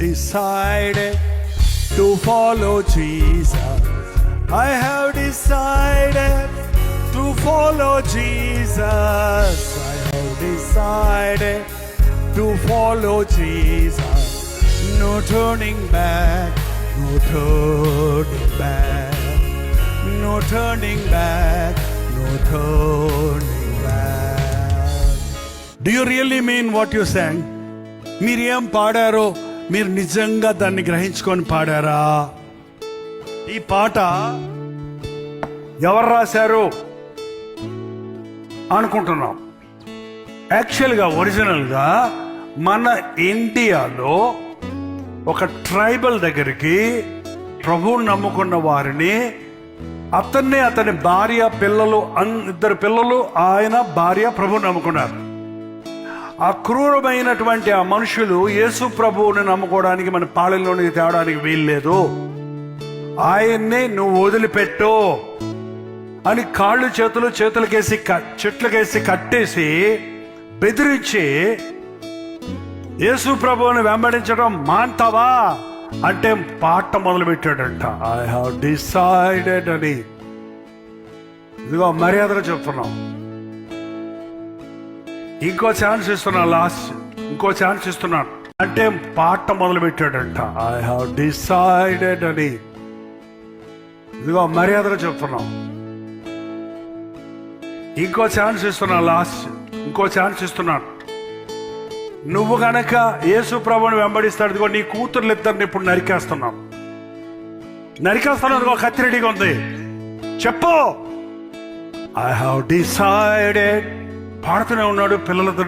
decided to follow Jesus. I have decided to follow Jesus. I have decided to follow Jesus. No turning back, no turning back, no turning back, no turning back. Do you really mean what you sang? మీరు ఏం పాడారో మీరు నిజంగా దాన్ని గ్రహించుకొని పాడారా? ఈ పాట ఎవరు రాశారు అనుకుంటున్నాం. యాక్చువల్గా ఒరిజినల్గా మన ఇండియాలో ఒక ట్రైబల్ దగ్గరికి ప్రభువుని నమ్ముకున్న వారిని అతన్ని అతని భార్య పిల్లలు అన్ ఇద్దరు పిల్లలు ఆయన భార్య ప్రభు నమ్ముకున్నారు. అక్రూరమైనటువంటి ఆ మనుషులు యేసు ప్రభువుని నమ్ముకోవడానికి మన పాలెంలోనికి తేవడానికి వీల్లేదు. ఆయన్నే నువ్వు వదిలిపెట్టు అని కాళ్ళు చేతులు చేతులకేసి చెట్లకేసి కట్టేసి బెదిరించి యేసు ప్రభువుని వెంబడించడం మాంతావా అంటే పాట మొదలు పెట్టాడంట ఐ హావ్ డిసైడెడ్ అని. ఇదిగో మర్యాదగా చెప్తున్నాం. ఇంకో ఛాన్స్ ఇస్తున్నా లాస్ట్. ఇంకో ఛాన్స్ ఇస్తున్నాను. అంటే పాట మొదలు పెట్టాడంట ఐ హావ్ డిసైడెడ్ అని. ఇదిగో మర్యాదగా చెప్తున్నాం. ఇంకో ఛాన్స్ ఇస్తున్నా లాస్ట్. ఇంకో ఛాన్స్ ఇస్తున్నాను. నువ్వు గనక యేసు ప్రభుని వెంబడిస్తాడు ఇదిగో నీ కూతుర్లు ఇద్దరిని ఇప్పుడు నరికేస్తున్నాం. నరికేస్తున్నాను ఇదిగో కత్తి రెడీగా ఉంది. చెప్పు. ఐ హావ్ డిసైడెడ్ పాడుతూనే ఉన్నాడు పిల్లలతో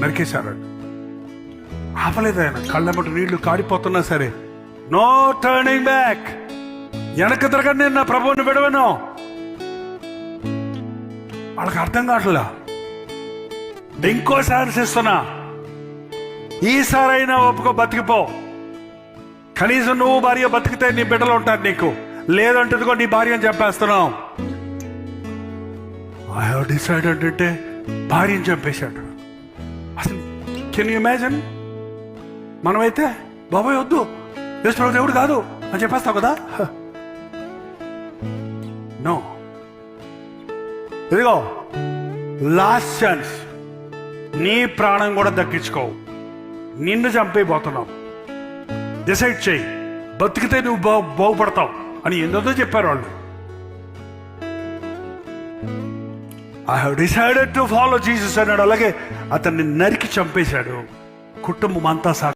నరికేశారు. ఆపలేదు ఆయన కళ్ళబట్టి నీళ్ళు కాడిపోతున్నా సరే. నో టర్నింగ్ బ్యాక్ వెనక తిరగని నేను నా ప్రభువుని విడవను. వాళ్ళకి అర్థం కావట్లా? ఇంకో ఛాన్స్ ఇస్తున్నా ఈసారైనా ఒప్పుకో బతికిపో. కనీసం నువ్వు భార్య బతికితే నీ బిడ్డలు ఉంటారు నీకు. లేదంటుందికో నీ భార్య అని చెప్పేస్తున్నావు. ఐ హావ్ డిసైడెడ్ అంటే భార్యను చంపేశాడు. అసలు కెన్ యూ ఇమాజిన్ మనమైతే బాబాయ్ వద్దు. యేసు దేవుడు కాదు. అని చెప్పేస్తావు కదా? నో ఇదిగో లాస్ట్ ఛాన్స్ నీ ప్రాణం కూడా దక్కించుకోవు నిన్ను చంపైపోతున్నావు డిసైడ్ చేయి. బతికితే నువ్వు బాగు బాగుపడతావు అని ఎంతో చెప్పారు వాళ్ళు. I have decided to follow Jesus అన్నాడు అలాగే అతన్ని నరికి చంపేశాడు. కుటుంబం అంతా సాక్షి